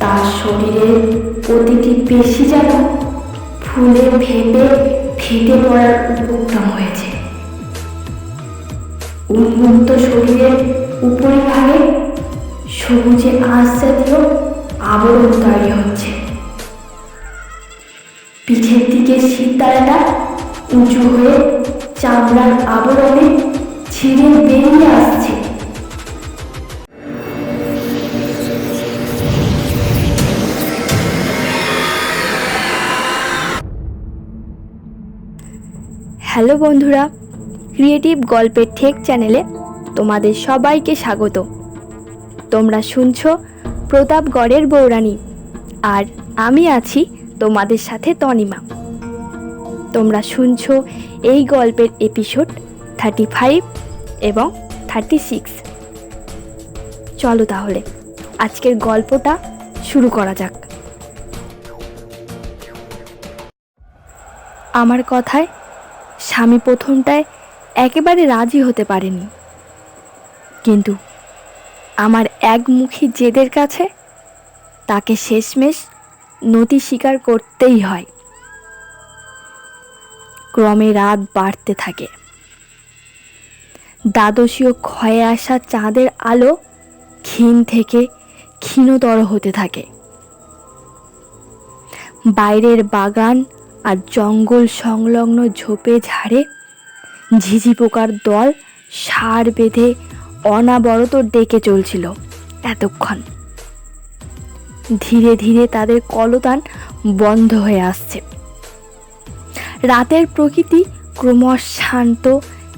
তার শরীরের প্রতিটি পেশি যেন ফুলে ভেপে ফেটে পড়ার উপক্রম হয়েছে। উন্মুক্ত শরীরের উপরিভাগে সবুজে আঁশ জাতীয় আবরণ তৈরি হচ্ছে। পিঠের দিকে শীতালটা উঁচু হয়ে চামড়ার আবরণে ছিঁড়ে বেরিয়ে আসছে। হ্যালো বন্ধুরা ক্রিয়েটিভ গল্পের ঠেক চ্যানেলে তোমাদের সবাইকে স্বাগত। তোমরা শুনছো প্রতাপগড়ের বৌরানী আর আমি আছি তোমাদের সাথে তনিমা। তোমরা শুনছো এই গল্পের এপিসোড থার্টি ফাইভ এবং থার্টি সিক্স চলো তাহলে, আজকের গল্পটা শুরু করা যাক। আমার কথায় স্বামী প্রথমটায় একেবারে রাজি হতে পারেনি। কিন্তু আমার একমুখী জেদের কাছে তাকে শেষমেশ নতি স্বীকার করতেই হয়। ক্রমে রাত বাড়তে থাকে। দ্বাদশীয় ক্ষয়ে আসা চাঁদের আলো ক্ষীণ থেকে ক্ষীণতর হতে থাকে। বাইরের বাগান আর জঙ্গল সংলগ্ন ঝোপে ঝাড়ে ঝিঝি পোকার দল সার বেঁধে অনাবরত ডেকে চলছিল এতক্ষণ। ধীরে ধীরে তাদের কলতান বন্ধ হয়ে আসছে। রাতের প্রকৃতি ক্রমশ শান্ত,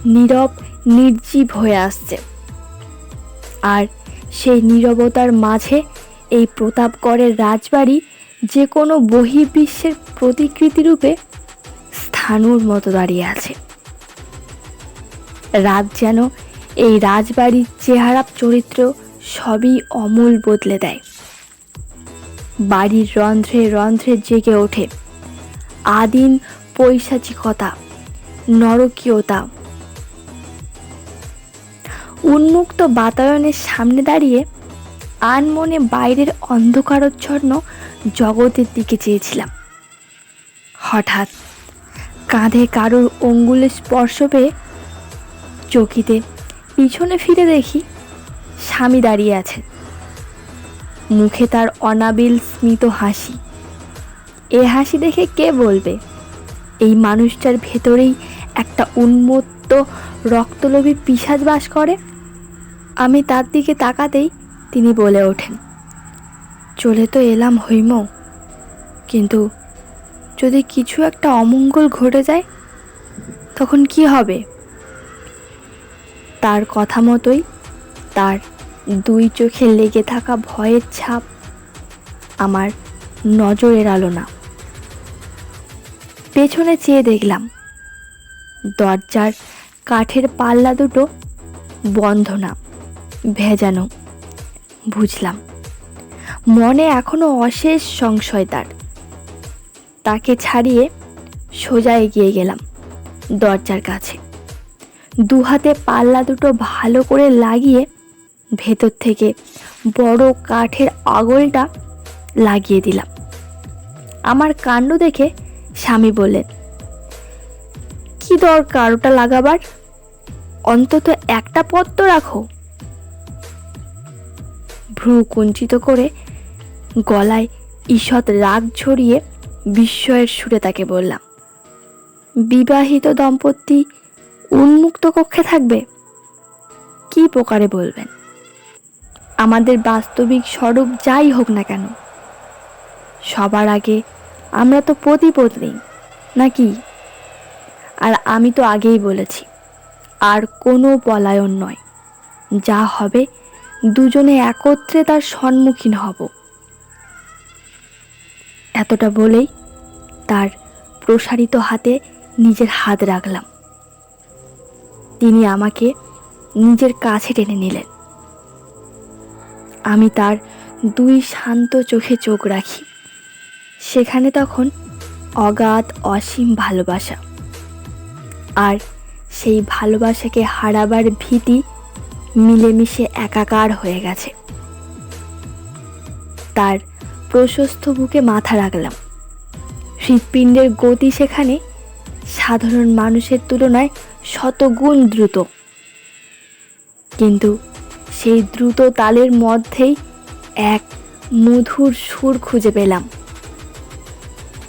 নীরব, নির্জীব হয়ে আসছে। আর সেই নীরবতার মাঝে এই প্রতাপগড়ের রাজবাড়ি যে কোনো বহির্বিশ্বের প্রতিকৃতি রূপে স্থানুর মতো দাঁড়িয়ে আছে। রাত যেন এই রাজবাড়ির চেহারা চরিত্র সবই অমূল বদলে দেয়। বাড়ির রন্ধ্রে রন্ধ্রে জেগে ওঠে আদিম পৈশাচিকতা, নরকীয়তা। উন্মুক্ত বাতায়নের সামনে দাঁড়িয়ে আনমনে বাইরের অন্ধকারচ্ছন্ন জগতের দিকে চেয়েছিলাম। হঠাৎ কাঁধে কারোর অঙ্গুলের স্পর্শ পেয়ে চকিতে পিছনে ফিরে দেখি স্বামী দাঁড়িয়ে আছে মুখে তার অনাবিল স্মিত হাসি। এ হাসি দেখে কে বলবে? এই মানুষটার ভেতরেই একটা উন্মত্ত রক্তলোভী পিসাজ বাস করে। আমি তার দিকে তাকাতেই তিনি বলে ওঠেন চলে তো এলাম হইম কিন্তু যদি কিছু একটা অমঙ্গল ঘটে যায়, তখন কি হবে? তার কথা মতোই তার দুই চোখে লেগে থাকা ভয়ের ছাপ আমার নজর এড়ালো না। পেছনে চেয়ে দেখলাম, দরজার কাঠের পাল্লা দুটো বন্ধ না, ভেজানো, বুঝলাম। মনে এখনও অশেষ সংশয় তার। তাকে ছাড়িয়ে সোজা এগিয়ে গেলাম দরজার কাছে। দু হাতে পাল্লা দুটো ভালো করে লাগিয়ে ভেতর থেকে বড় কাঠের আগলটা লাগিয়ে দিলাম। আমার কাণ্ড দেখে স্বামী বললেন, কি দরকার ওটা লাগাবার? অন্তত একটা পথ তো রাখো। ভ্রু কুঞ্চিত করে গলায় ঈষৎ রাগ ছড়িয়ে বিস্ময়ের সুরে তাকে বললাম, বিবাহিত দম্পতি উন্মুক্ত কক্ষে থাকবে? কি প্রকারে বলবেন? আমাদের বাস্তবিক স্বরূপ যাই হোক না কেন, সবার আগে আমরা তো পতিপত্নী নাকি আর আমি তো আগেই বলেছি, আর কোনো পলায়ন নয়। যা হবে দুজনে একত্রে তার সম্মুখীন হব। এতটা বলেই তার প্রসারিত হাতে নিজের হাত রাখলাম। তিনি আমাকে নিজের কাছে টেনে নিলেন। আমি তার দুই শান্ত চোখে চোখ রাখি। সেখানে তখন অগাধ অসীম ভালোবাসা। আর সেই ভালোবাসাকে হারাবার ভীতি মিলেমিশে একাকার হয়ে গেছে। তার প্রশস্ত বুকে মাথা রাখলাম। হৃৎপিণ্ডের গতি সেখানে সাধারণ মানুষের তুলনায় শতগুণ দ্রুত। কিন্তু সেই দ্রুত তালের মধ্যেই এক মধুর সুর খুঁজে পেলাম।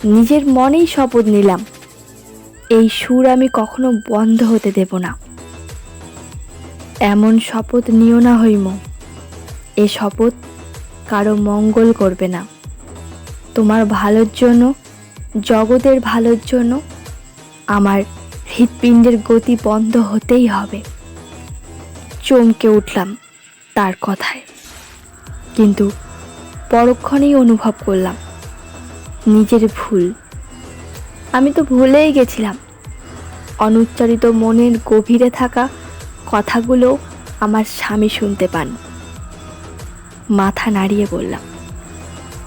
নিজের মনেই শপথ নিলাম, এই সুর আমি কখনো বন্ধ হতে দেব না। এমন শপথ নিও না হইম এ শপথ কারও মঙ্গল করবে না। তোমার ভালোর জন্য, জগতের ভালোর জন্য আমার হৃৎপিণ্ডের গতি বন্ধ হতেই হবে। চমকে উঠলাম তার কথায়। কিন্তু পরক্ষণেই অনুভব করলাম, নিজের ভুল। আমি তো ভুলেই গেছিলাম। অনুচ্চারিত মনের গভীরে থাকা কথাগুলো আমার স্বামী শুনতে পান। মাথা নাড়িয়ে বললাম,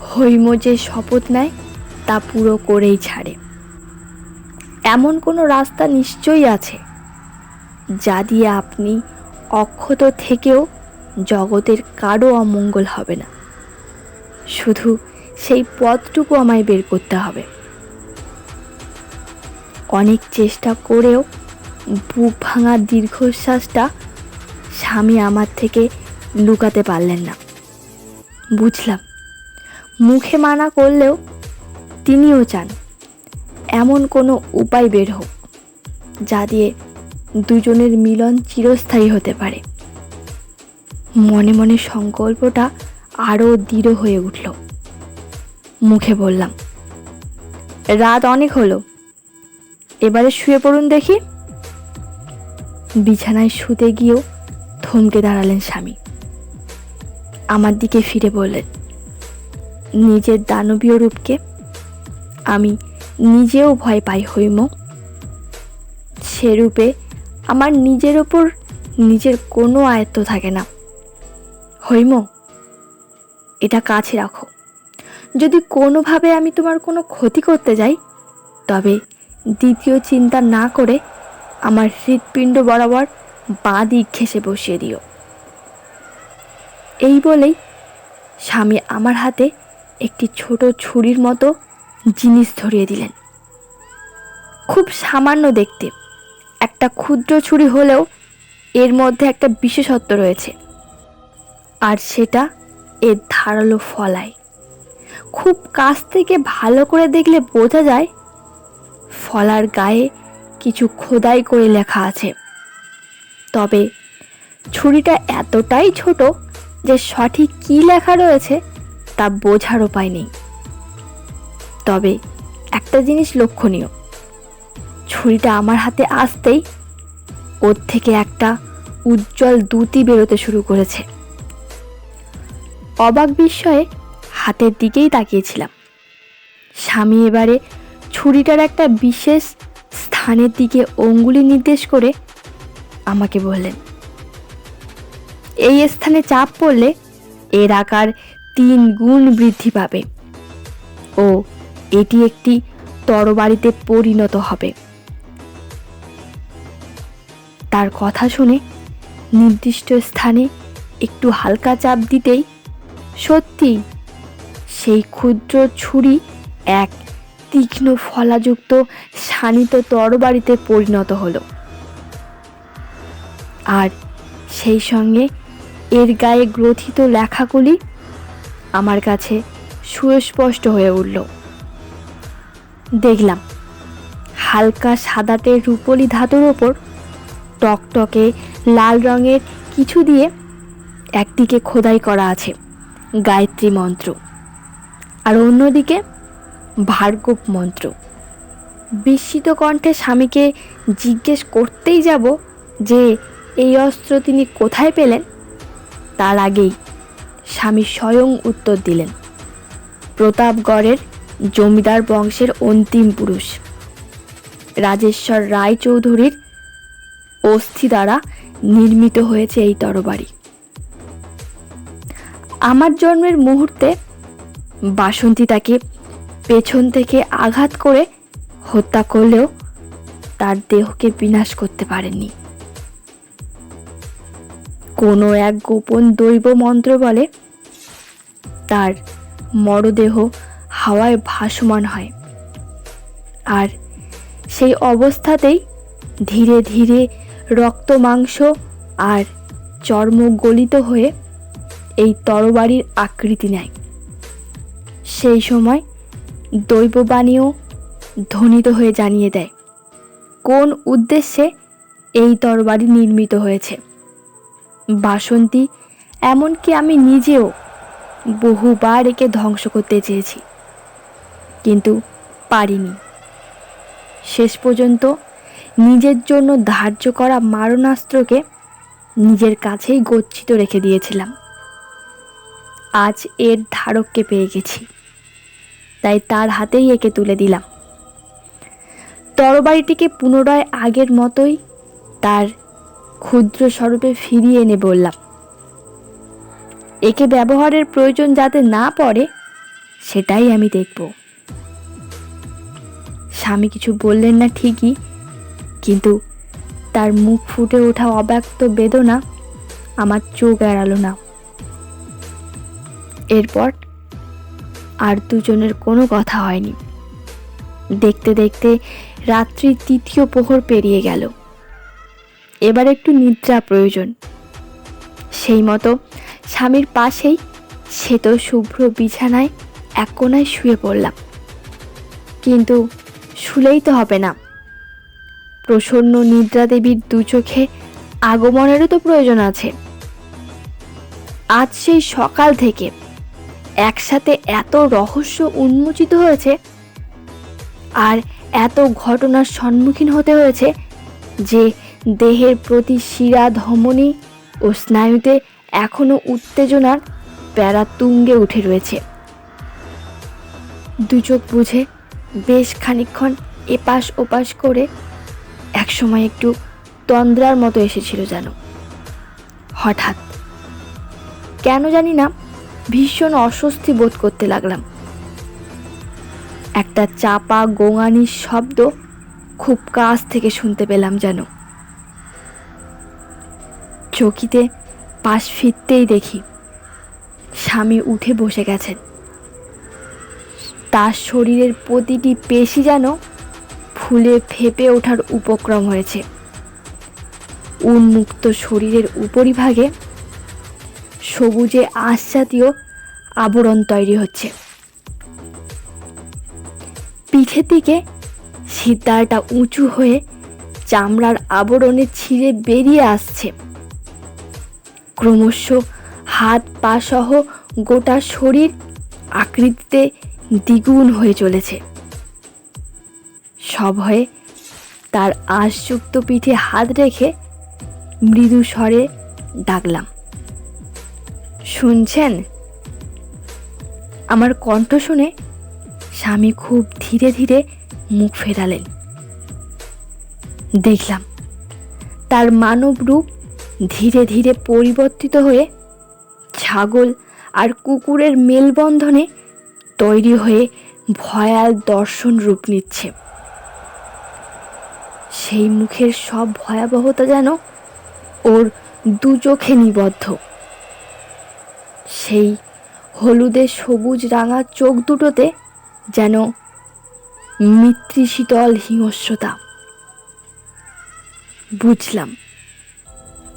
হৈম যে শপথ নেয়, তা পুরো করেই ছাড়ে। এমন কোনো রাস্তা নিশ্চয়ই আছে, যা দিয়ে আপনি অক্ষত থেকেও জগতের কারও অমঙ্গল হবে না। শুধু সেই পথটুকু আমায় বের করতে হবে। অনেক চেষ্টা করেও বুক ভাঙা দীর্ঘশ্বাসটা স্বামী আমার থেকে লুকাতে পারলেন না। বুঝলাম। মুখে মানা করলেও তিনিও চান। এমন কোনো উপায় বের হোক, যা দিয়ে দুজনের মিলন চিরস্থায়ী হতে পারে। মনে মনে সংকল্পটা আরও দৃঢ় হয়ে উঠল। মুখে বললাম, রাত অনেক হলো। এবারে শুয়ে পড়ুন দেখি। বিছানায় শুতে গিয়েও থমকে দাঁড়ালেন স্বামী। আমার দিকে ফিরে বললেন নিজের দানবীয় রূপকে আমি নিজেও ভয় পাই হইম সে রূপে আমার নিজের ওপর নিজের কোনো আয়ত্ত থাকে না। হইম এটা কাছে রাখো। যদি কোনোভাবে আমি তোমার কোনো ক্ষতি করতে যাই, তবে দ্বিতীয় চিন্তা না করে আমার হৃৎপিণ্ড বরাবর বাঁ দিক ঘেসে বসিয়ে দিও। এই বলেই স্বামী আমার হাতে একটি ছোট ছুরির মতো জিনিস ধরিয়ে দিলেন। খুব সামান্য দেখতে। একটা ক্ষুদ্র ছুরি হলেও এর মধ্যে একটা বিশেষত্ব রয়েছে। আর সেটা এর ধারালো ফলায়। খুব কাছ থেকে ভালো করে দেখলে বোঝা যায়, ফলার গায়ে কিছু খোদাই করে লেখা আছে। তবে ছুরিটা এতটাই ছোট যে সঠিক কী লেখা রয়েছে তা বোঝার উপায় নেই। তবে একটা জিনিস লক্ষণীয়, ছুরিটা আমার হাতে আসতেই ওর থেকে একটা উজ্জ্বল দ্যুতি বেরোতে শুরু করেছে। অবাক বিস্ময়ে হাতের দিকেই তাকিয়েছিলাম। স্বামী এবারে ছুরিটার একটা বিশেষ স্থানের দিকে অঙ্গুলি নির্দেশ করে আমাকে বললেন এই স্থানে চাপ পড়লে এর আকার তিন গুণ বৃদ্ধি পাবে। ও, এটি একটি তরবারিতে পরিণত হবে। তার কথা শুনে নির্দিষ্ট স্থানে একটু হালকা চাপ দিতেই সত্যি সেই ক্ষুদ্র ছুরি এক তীক্ষ্ণ ফলাযুক্ত শানিত তরবারিতে পরিণত হলো। আর সেই সঙ্গে এর গায়ে গ্রথিত লেখাগুলি আমার কাছে সুস্পষ্ট হয়ে উঠল। দেখলাম, হালকা সাদাতে রূপলি ধাতুর ওপর টকটকে লাল রঙের কিছু দিয়ে একদিকে খোদাই করা আছে গায়ত্রী মন্ত্র আর অন্যদিকে ভার্গব মন্ত্র। বিস্মিত কণ্ঠে স্বামীকে জিজ্ঞেস করতেই যাব যে, এই অস্ত্র তিনি কোথায় পেলেন? তার আগেই স্বামী স্বয়ং উত্তর দিলেন, প্রতাপগড়ের জমিদার বংশের অন্তিম পুরুষ। রাজেশ্বর রায় চৌধুরীর অস্থি দ্বারা নির্মিত হয়েছে এই তরবারি। আমার জন্মের মুহূর্তে বাসন্তী তাকে পেছন থেকে আঘাত করে হত্যা করলেও তার দেহকে বিনাশ করতে পারেননি। কোনো এক গোপন দৈব মন্ত্র বলে, তার মরদেহ হাওয়ায় ভাসমান হয়। আর সেই অবস্থাতেই ধীরে ধীরে রক্ত, মাংস আর চর্ম গলিত হয়ে এই তরবারির আকৃতি নেয়। সেই সময় দৈববাণীও ধ্বনিত হয়ে জানিয়ে দেয়, কোন উদ্দেশ্যে এই তরবারি নির্মিত হয়েছে? বাসন্তী, এমনকি আমি নিজেও বহুবার একে ধ্বংস করতে চেয়েছি। কিন্তু পারিনি। শেষ পর্যন্ত নিজের জন্য ধার্য করা মারণাস্ত্রকে নিজের কাছেই গচ্ছিত রেখে দিয়েছিলাম। আজ এর ধারককে পেয়ে গেছি। তাই তার হাতেই একে তুলে দিলাম। তরবারিটিকে পুনরায় আগের মতোই তার ক্ষুদ্র স্বরূপে ফিরিয়ে এনে বললাম, একে ব্যবহারের প্রয়োজন যাতে না পড়ে, সেটাই আমি দেখব। স্বামী কিছু বললেন না ঠিকই, কিন্তু তার মুখ ফুটে ওঠা অব্যক্ত বেদনা আমার চোখ এড়ালো না। এরপর আর দুজনের কোনো কথা হয়নি। দেখতে দেখতে রাত্রি তৃতীয় প্রহর পেরিয়ে গেল। এবার একটু নিদ্রা প্রয়োজন। সেই মতো স্বামীর পাশেই শ্বেত শুভ্র বিছানায় এক কোনায় শুয়ে পড়লাম। কিন্তু শুলেই তো হবে না। প্রসন্ন নিদ্রা দেবীর দু চোখে আগমনেরও তো প্রয়োজন আছে। আজ সেই সকাল থেকে একসাথে এত রহস্য উন্মোচিত হয়েছে আর এত ঘটনার সম্মুখীন হতে হয়েছে যে দেহের প্রতি শিরা ধমনী ও স্নায়ুতে এখনও উত্তেজনার প্যারা তুঙ্গে উঠে রয়েছে। দু চোখ বুঝে বেশ খানিকক্ষণ এপাশ ওপাশ করে একসময় একটু তন্দ্রার মতো এসেছিল যেন। হঠাৎ, কেন জানি না, ভীষণ অস্বস্তি বোধ করতে লাগলাম। একটা চাপা গোঙানির শব্দ খুব কাছ থেকে শুনতে পেলাম যেন। চকিতে পাশ ফিরতেই দেখি স্বামী উঠে বসে গেছেন। তার শরীরের প্রতিটি পেশি যেন ফুলে ফেপে ওঠার উপক্রম হয়েছে। উন্মুক্ত শরীরের উপরিভাগে সবুজে আশজাতীয় আবরণ তৈরি হচ্ছে। পিঠের দিকে সিদ্ধারটা উঁচু হয়ে চামড়ার আবরণে ছিঁড়ে বেরিয়ে আসছে। ক্রমশ হাত পা সহ গোটা শরীর আকৃতিতে দ্বিগুণ হয়ে চলেছে। সব হয়ে তার আঁশযুক্ত পিঠে হাত রেখে মৃদু স্বরে ডাকলাম, শুনছেন? আমার কণ্ঠ শুনে স্বামী খুব ধীরে ধীরে মুখ ফেরালেন। দেখলাম তার মানব রূপ ধীরে ধীরে পরিবর্তিত হয়ে ছাগল আর কুকুরের মেলবন্ধনে তৈরি হয়ে ভয়াল দর্শন রূপ নিচ্ছে। সেই মুখের সব ভয়াবহতা যেন ওর দু চোখে নিবদ্ধ। সেই হলুদে সবুজ রাঙা চোখ দুটোতে যেন মিত্রিশীতল হিংস্রতা। বুঝলাম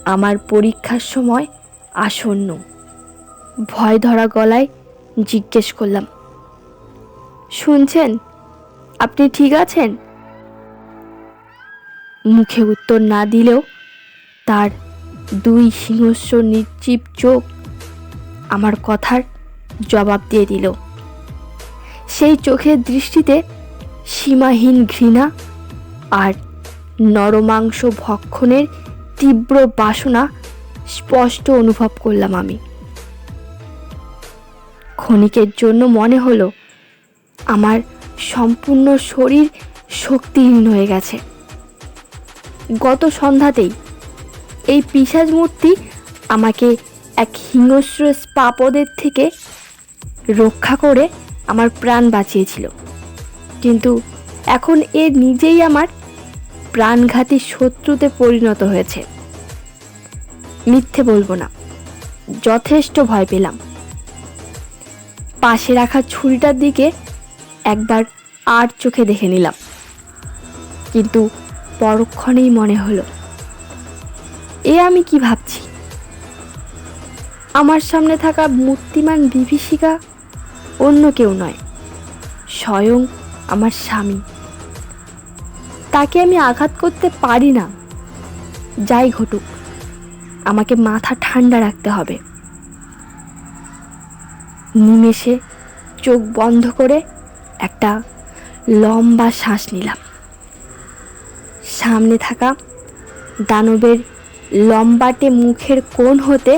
আমার পরীক্ষার সময় আসন্ন। ভয় ধরা গলায় জিজ্ঞেস করলাম, শুনছেন? আপনি ঠিক আছেন? মুখে উত্তর না দিলেও তার দুই হিংস্র নির্জীব চোখ আমার কথার জবাব দিয়ে দিল। সেই চোখের দৃষ্টিতে সীমাহীন ঘৃণা আর নরমাংস ভক্ষণের তীব্র বাসনা স্পষ্ট অনুভব করলাম আমি। ক্ষণিকের জন্য মনে হলো, আমার সম্পূর্ণ শরীর শক্তিহীন হয়ে গেছে। গত সন্ধ্যাতেই এই পিসাজ মূর্তি আমাকে এক হিংস্র স্পাপদের থেকে রক্ষা করে আমার প্রাণ বাঁচিয়েছিল। কিন্তু এখন এ নিজেই আমার প্রাণঘাতী শত্রুতে পরিণত হয়েছে। মিথ্যে বলব না। যথেষ্ট ভয় পেলাম। পাশে রাখা ছুরিটার দিকে একবার আর চোখে দেখে নিলাম। কিন্তু পরক্ষণেই মনে হলো, এ আমি কি ভাবছি? আমার সামনে থাকা মূর্তিমান বিভীষিকা অন্য কেউ নয়, স্বয়ং আমার স্বামী। তাকে আমি আঘাত করতে পারি না। যাই ঘটুক, আমাকে মাথা ঠান্ডা রাখতে হবে। নিমেষে চোখ বন্ধ করে একটা লম্বা শ্বাস নিলাম। সামনে থাকা দানবের লম্বাটে মুখের কোণ হতে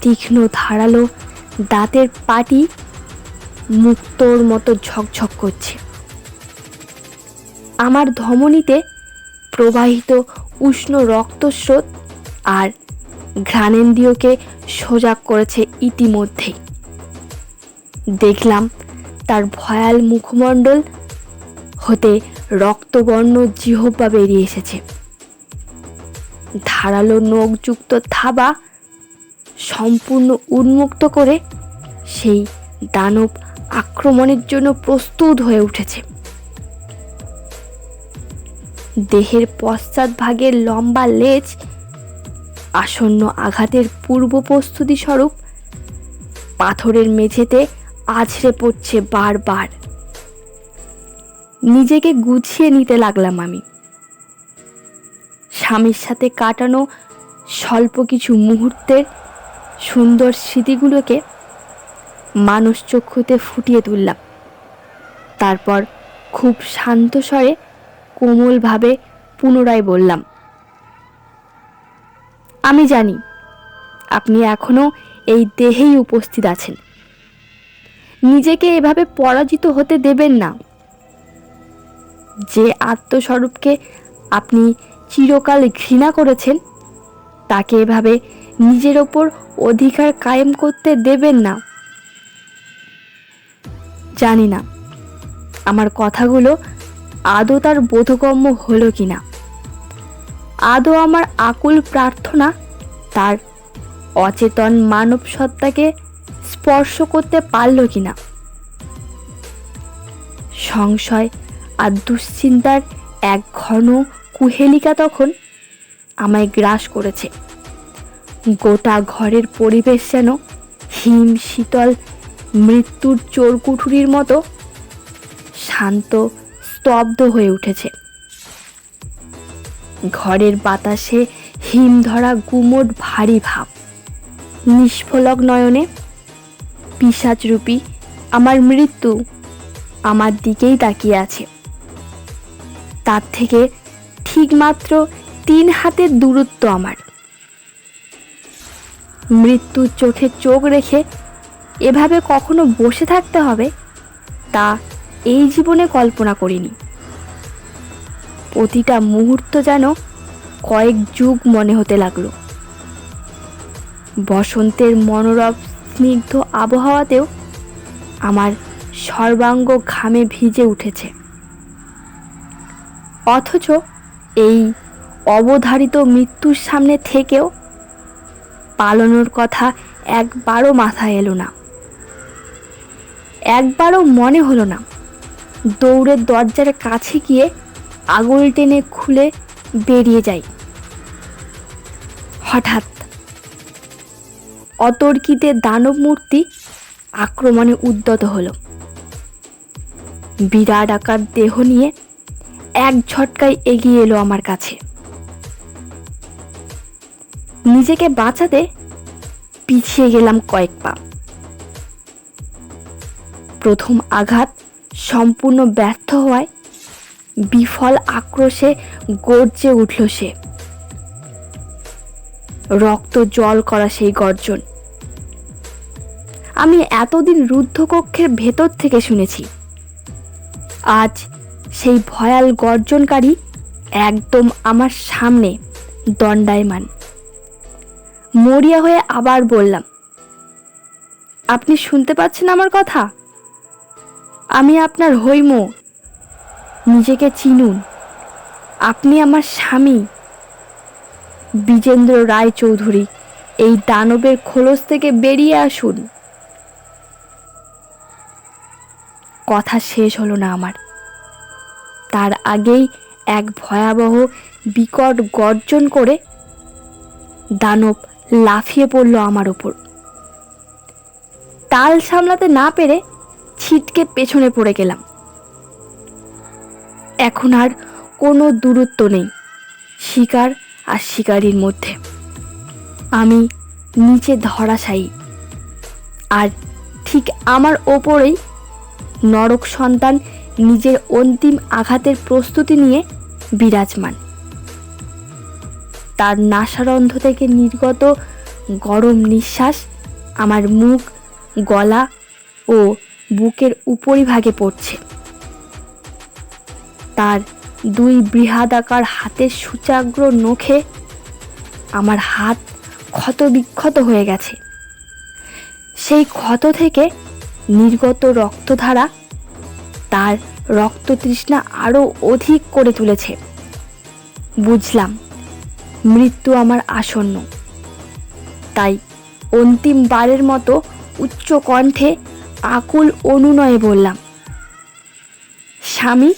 তীক্ষ্ণ ধারালো দাঁতের পাটি মুক্তোর মতো ঝকঝক করছে। আমার ধমনীতে প্রবাহিত উষ্ণ রক্তস্রোত আর ঘ্রাণেন্দ্রিয়কে সজাগ করেছে ইতিমধ্যেই। দেখলাম তার ভয়াল মুখমণ্ডল হতে রক্তবর্ণ জিহ্বা বেরিয়ে এসেছে। ধারালো নখযুক্ত থাবা সম্পূর্ণ উন্মুক্ত করে সেই দানব আক্রমণের জন্য প্রস্তুত হয়ে উঠেছে। দেহের পশ্চাৎ ভাগের লম্বা লেজ, আসন্ন আঘাতের পূর্ব প্রস্তুতি স্বরূপ, পাথরের মেঝেতে আছড়ে পড়ছে বারবার। নিজেকে গুছিয়ে নিতে লাগলাম আমি। স্বামীর সাথে কাটানো স্বল্প কিছু মুহূর্তের সুন্দর স্মৃতিগুলোকে মানুষ চক্ষুতে ফুটিয়ে তুললাম। তারপর খুব শান্ত স্বরে কোমলভাবে পুনরায় বললাম, আমি জানি আপনি এখনও এই দেহেই উপস্থিত আছেন। নিজেকে এভাবে পরাজিত হতে দেবেন না। যে আত্মস্বরূপকে আপনি চিরকাল ঘৃণা করেছেন, তাকে এভাবে নিজের ওপর অধিকার কায়েম করতে দেবেন না। জানি না আমার কথাগুলো আদৌ তার বোধগম্য হলো কিনা? আদৌ আমার আকুল প্রার্থনা তার অচেতন মানব সত্তাকে স্পর্শ করতে পারল কিনা? সংশয় আর দুশ্চিন্তার এক ঘন কুহেলিকা তখন আমায় গ্রাস করেছে। গোটা ঘরের পরিবেশ যেন হিম, শীতল, মৃত্যুর চোরকুঠুরির মতো শান্ত স্তব্ধ হয়ে উঠেছে। ঘরের বাতাসে হিম ধরা গুমোট ভারী ভাব। নিষ্ফলক নয়নে পিসাচরূপী আমার মৃত্যু আমার দিকেই তাকিয়ে আছে। তার থেকে ঠিক মাত্র তিন হাতের দূরত্ব আমার। মৃত্যুর চোখে চোখ রেখে এভাবে কখনো বসে থাকতে হবে? তা এই জীবনে কল্পনা করিনি। প্রতিটা মুহূর্ত যেন কয়েক যুগ মনে হতে লাগল। বসন্তের মনোরম স্নিগ্ধ আবহাওয়াতেও আমার সর্বাঙ্গ ঘামে ভিজে উঠেছে। অথচ এই অবধারিত মৃত্যুর সামনে থেকেও পালানোর কথা একবারও মাথায় এলো না। একবারও মনে হলো না। দৌড়ের দরজার কাছে গিয়ে আগুল টেনে খুলে বেরিয়ে যাই। হঠাৎ অতর্কিতে দানব মূর্তি আক্রমণে উদ্যত হলো। বিরাট আকার দেহ নিয়ে এক ঝটকায় এগিয়ে এলো আমার কাছে। নিজেকে বাঁচাতে পিছিয়ে গেলাম কয়েক পা। প্রথম আঘাত সম্পূর্ণ ব্যর্থ হওয়ায় বিফল আক্রোশে গর্জে উঠল সে। রক্ত জল করা সেই গর্জন। আমি এতদিন রুদ্ধকক্ষের ভেতর থেকে শুনেছি। আজ সেই ভয়াল গর্জনকারী একদম আমার সামনে দণ্ডায়মান। মরিয়া হয়ে আবার বললাম, আপনি শুনতে পাচ্ছেন আমার কথা? আমি আপনার হৈম। নিজেকে চিনুন। আপনি আমার স্বামী। বিজেন্দ্র রায় চৌধুরী, এই দানবের খোলস থেকে বেরিয়ে আসুন। কথা শেষ হলো না আমার। তার আগেই এক ভয়াবহ বিকট গর্জন করে দানব লাফিয়ে পড়ল আমার ওপর তাল সামলাতে না পেরে ছিটকে পেছনে পড়ে গেলাম। এখন আর কোনো দূরত্ব নেই, শিকার আর শিকারীর মধ্যে। আমি নিচে ধরাশায়ী, আর ঠিক আমার ওপরেই নরক সন্তান নিজের অন্তিম আঘাতের প্রস্তুতি নিয়ে বিরাজমান। তার নাসারন্ধ্র থেকে নির্গত গরম নিঃশ্বাস আমার মুখ, গলা ও বুকের উপরিভাগে পড়ছে। তার দুই বৃহাদাকার হাতের সূচাগ্র নখে আমার হাত ক্ষত বিক্ষত হয়ে গেছে। সেই ক্ষত থেকে নির্গত রক্তধারা তার রক্ততৃষ্ণা আরও অধিক করে তুলেছে। বুঝলাম, মৃত্যু আমার আসন্ন। তাই অন্তিমবারের মতো উচ্চ কণ্ঠে আকুল অনুনয়ে বললাম, স্বামী,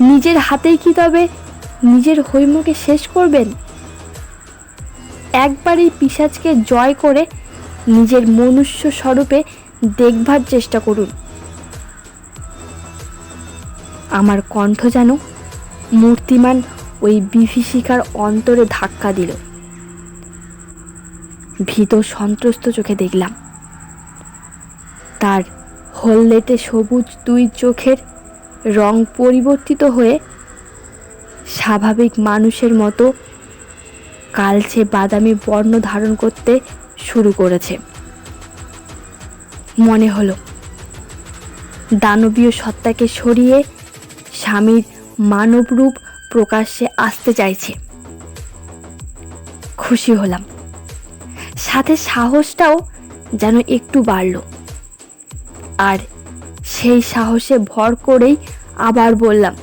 নিজের হাতেই কি তবে নিজের হৈমকে শেষ করবেন? একবার এই পিসাজকে জয় করে নিজের মনুষ্য স্বরূপে দেখবার চেষ্টা করুন। আমার কণ্ঠ যেন মূর্তিমান ওই বিভীষিকার অন্তরে ধাক্কা দিল। ভীত সন্ত্রস্ত চোখে দেখলাম তার হলদেটে সবুজ দুই চোখের রং পরিবর্তিত হয়ে স্বাভাবিক মানুষের মতো কালচে বাদামি বর্ণ ধারণ করতে শুরু করেছে। মনে হলো, দানবীয় সত্তাকে সরিয়ে স্বামীর মানব রূপ প্রকাশ্যে আসতে চাইছে। খুশি হলাম। সাথে সাহসটাও যেন একটু বাড়ল। আর সেই সাহসে ভর করেই আবার বললাম,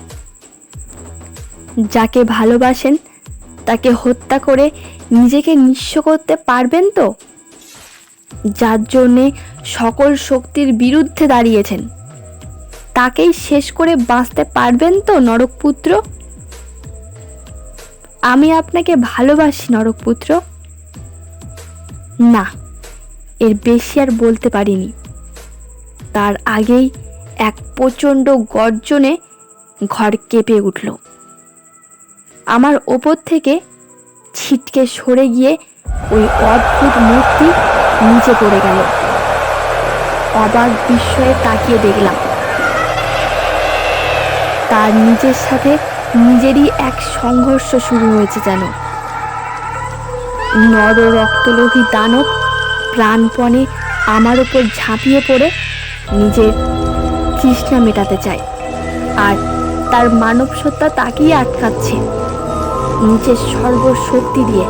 যাকে ভালোবাসেন, তাকে হত্যা করে নিজেকে নিঃস্ব করতে পারবেন তো? যার জন্যে সকল শক্তির বিরুদ্ধে দাঁড়িয়েছেন। তাকেই শেষ করে বাঁচতে পারবেন তো, নরকপুত্র? আমি আপনাকে ভালোবাসি, নরকপুত্র। না, এর বেশি আর বলতে পারিনি। তার আগেই এক প্রচণ্ড গর্জনে ঘর কেঁপে উঠল। আমার ওপর থেকে ছিটকে সরে গিয়ে ওই অদ্ভুত মূর্তি নিচে পড়ে গেল। অবাক বিস্ময়ে তাকিয়ে দেখলাম। তার নিজের সাথে নিজেরই এক সংঘর্ষ শুরু হয়েছে যেন। নর রক্তলোভী দানব প্রাণপণে আমার উপর ঝাঁপিয়ে পড়ে নিজের তৃষ্ণা মেটাতে চায়। আর তার মানব সত্তা তাকেই আটকাচ্ছে। নিজের সর্বশক্তি দিয়ে।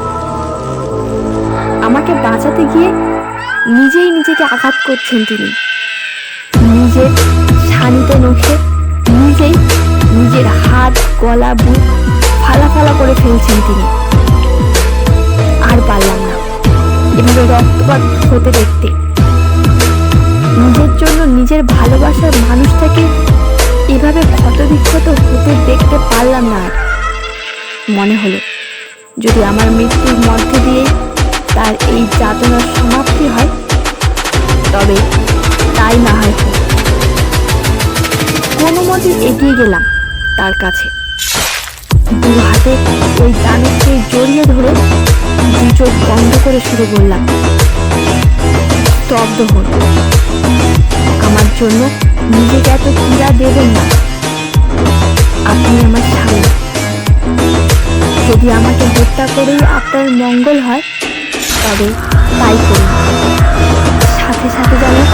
আমাকে বাঁচাতে গিয়ে নিজেই নিজেকে আঘাত করছেন তিনি। নিজের শানিত নখে নিজেই নিজের হাত, গলা, বুক ফালা ফালা করে ফেলছেন তিনি। আর পারলাম না। এভাবে রক্তপাত হতে দেখতে। নিজের ভালোবাসার মানুষটাকে এভাবে ক্ষতবিক্ষত হতে দেখতে পারলাম না আর। মনে হলো, যদি আমার মৃত্যুর মধ্যে দিয়ে তার এই যাতনার সমাপ্তি হয়, তবে তাই না হয়। কোনো মতে এগিয়ে গেলাম তার কাছে। দু হাতে ওই দানবকে জড়িয়ে ধরে দু চোখ বন্ধ করে শুরু করলাম। স্তব্ধ হল। জন্য নিজেকে এত পীড়া দেবেন না। আপনি আমার স্বামী। যদি আমাকে হত্যা করেই আপনার মঙ্গল হয়, তবে তাই করুন। সাথে সাথে যেন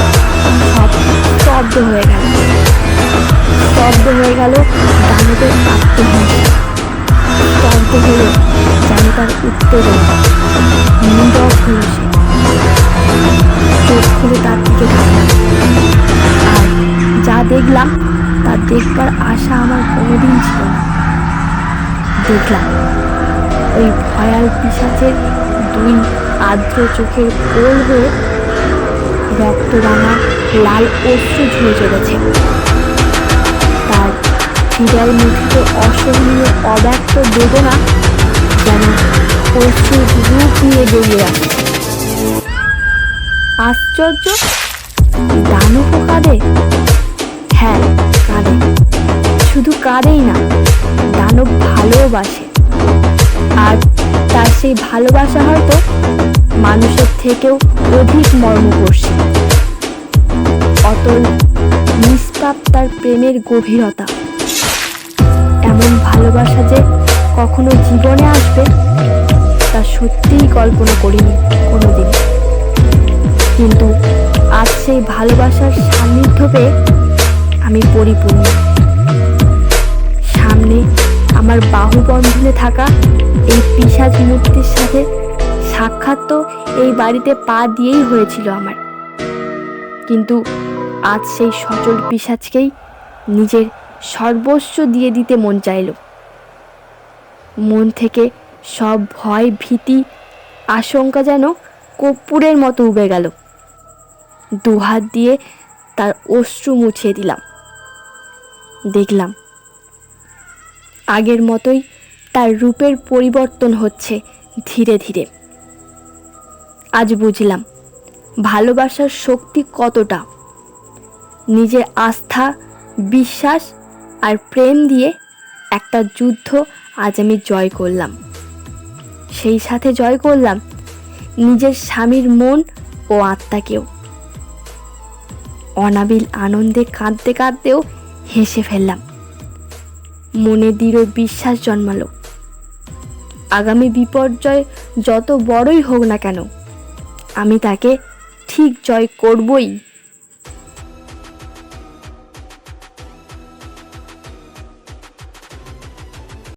সব স্তব্ধ হয়ে গেল। স্তব্ধ হয়ে গেল দানবের আত্মহিংসা স্তব্ধ হলো যেন তার উত্তেজনা। নীরব সে। চোখ খুলে তার দিকে যা দেখলাম, তা দেখবার আশা আমার কোনোদিন ছিল না। দেখলাম, ওই ভয়াল পিসাচের দুই আর্দ্র চোখের গোল হয়ে রক্তরাঙা লাল অশ্রু ঝুলে চলেছে। তার হৃদয় মুঠিত অসহনীয় অব্যক্ত বেদনা যেন অশ্রুর রূপ নিয়ে বেরিয়ে আসছে আশ্চর্য দানবও কাঁদে হ্যাঁ কাঁদে। শুধু কাঁদেই না, দানব ভালোবাসে আর তার সেই ভালোবাসা হয়তো মানুষের থেকেও অধিক মর্মস্পর্শী অতল, নিষ্পাপ তার প্রেমের গভীরতা। এমন ভালোবাসা যে কখনো জীবনে আসবে, তা সত্যিই কল্পনা করিনি কোনোদিন। কিন্তু আজ সেই ভালোবাসার সান্নিধ্য পেয়ে আমি পরিপূর্ণ। সামনে আমার বাহুবন্ধনে থাকা এই পিসাজ মূর্তির সাথে সাক্ষাৎ তো এই বাড়িতে পা দিয়েই হয়েছিল আমার। কিন্তু আজ সেই সচল পিসাজকেই নিজের সর্বস্ব দিয়ে দিতে মন চাইল। মন থেকে সব ভয়, ভীতি, আশঙ্কা যেন কর্পূরের মতো উবে গেল। দুহাত দিয়ে তার অশ্রু মুছিয়ে দিলাম। দেখলাম। আগের মতোই তার রূপের পরিবর্তন হচ্ছে ধীরে ধীরে। আজ বুঝলাম, ভালোবাসার শক্তি কতটা। নিজের আস্থা, বিশ্বাস আর প্রেম দিয়ে একটা যুদ্ধ আজ আমি জয় করলাম। সেই সাথে জয় করলাম নিজের স্বামীর মন ও আত্মাকেও। অনাবিল আনন্দে কাঁদতে কাঁদতেও হেসে ফেললাম। মনে দৃঢ় বিশ্বাস জন্মালো। আগামী বিপর্যয় যত বড়ই হোক না কেন, আমি তাকে ঠিক জয় করবই।